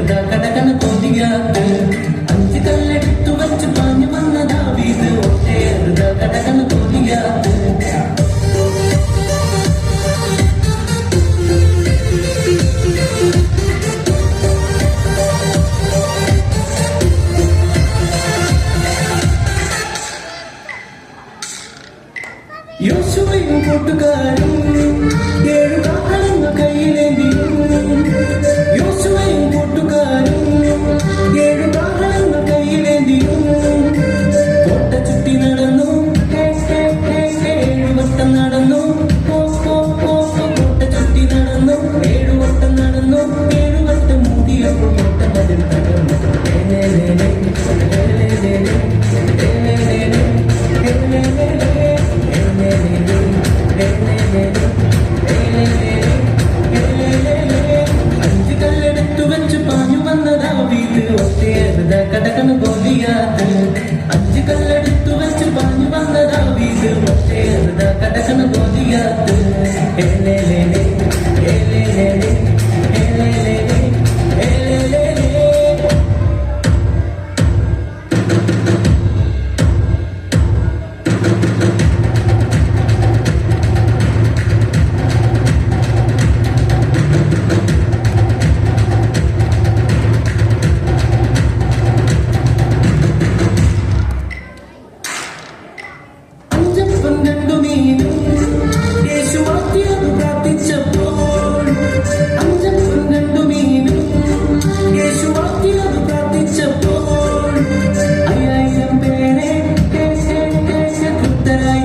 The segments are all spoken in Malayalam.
വെറുതെ കടകണ തോന്നിയാത്ത് അഞ്ച് കല്ലെടുത്തു വച്ച് പാഞ്ഞു വന്ന യോശുവയും കൂട്ടുകാരും ഏഴ്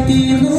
一路